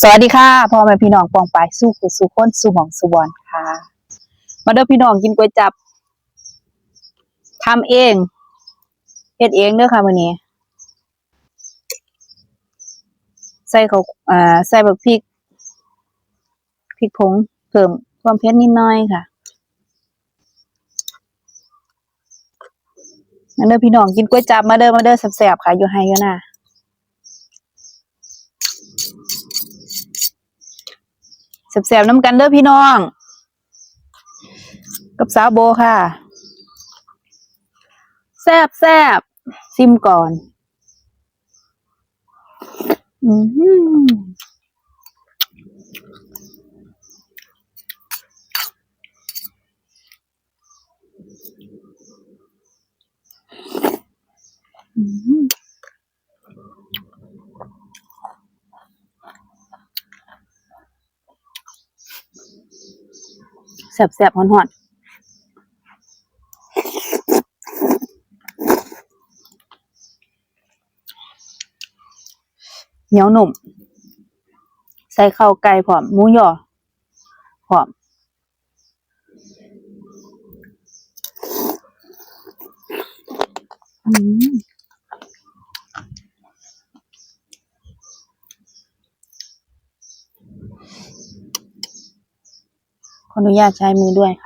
สวัสดีค่ะพ่อแม่พี่น้องปองปายสู้ขุสู้คนสู้หมองสู้บอลค่ะ มาเด้อพี่น้องกินก๋วยจับทำเองเฮ็ดเองเด้อค่ะมื้อนี้ใส่เขาวอ่าใส่บักพริกพริกผงเพิ่มความเผ็ดนิดหน่อยค่ะมาเด้อพี่น้องกินก๋วยจับมาเด้อมาเด้อแซ่บๆค่ะอยู่ไฮอยู่น่ะ แสบๆน้ำกันเด้อพี่น้อง กับสาวโบค่ะ แซบแซบซิมก่อน อือหืออือหือ แสบๆหอนๆเหนียวหนุ่ม ใส่ข้าวไก่พร้อมหมูยอพร้อมอืม ออนุญาตใช้มือด้วยค่ะ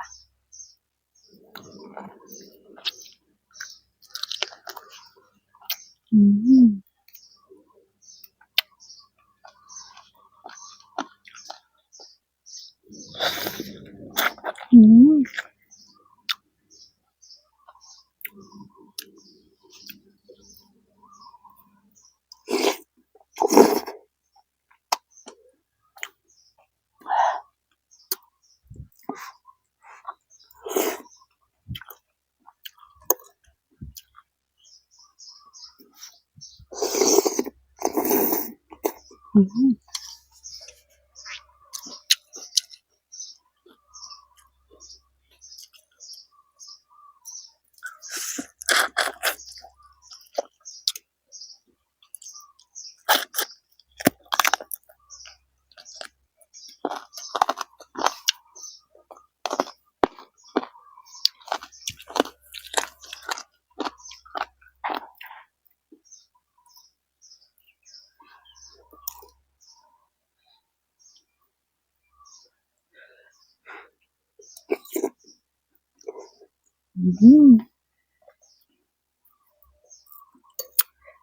อื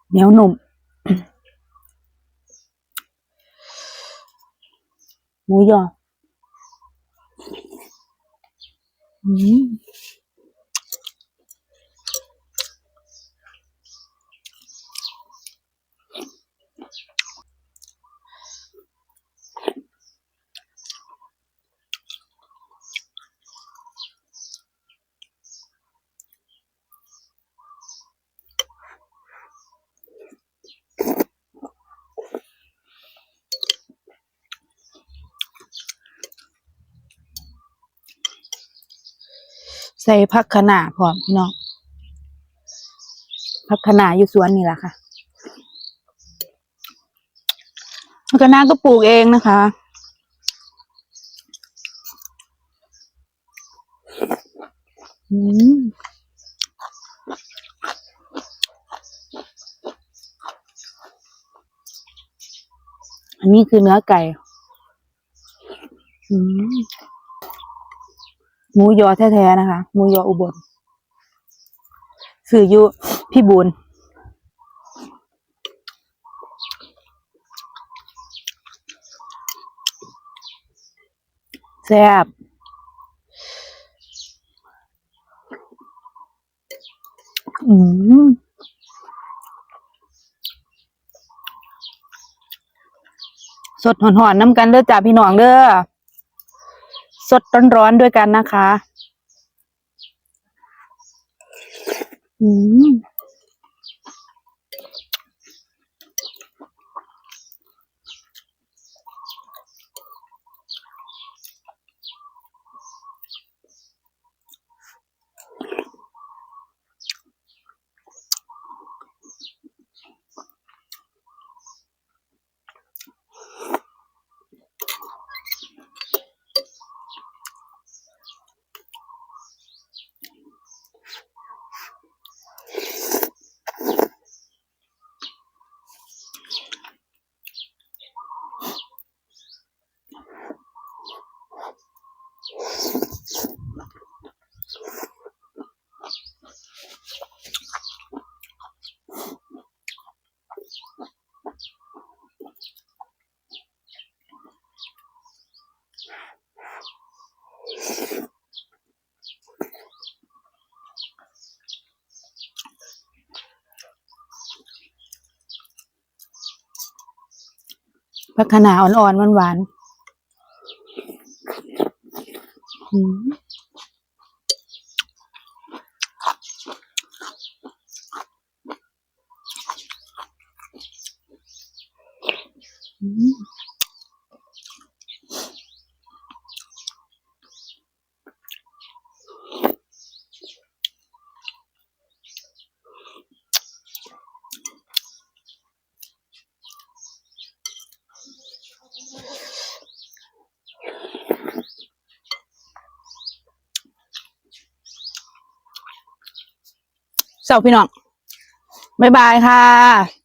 เหนียวหนุ่ม หมูยอ อืม ใส่ผักคะน้าพร้อมพี่น้องผักคะน้าอยู่สวนนี่แหละค่ะผักคะน้าก็ปลูกเองนะคะอืมอันนี้คือเนื้อไก่ อืม มูยอแท้ๆนะคะมูยออุบลสื่ออยู่พี่บูนแซ่บอืมสดหอนๆน้ำกันเด้อจ้าพี่น้องเด้อ สดร้อนๆด้วยกันนะคะ อืม พักขนาอ่อนๆหวานๆอืม เสาพี่น้อง บ๊ายบายค่ะ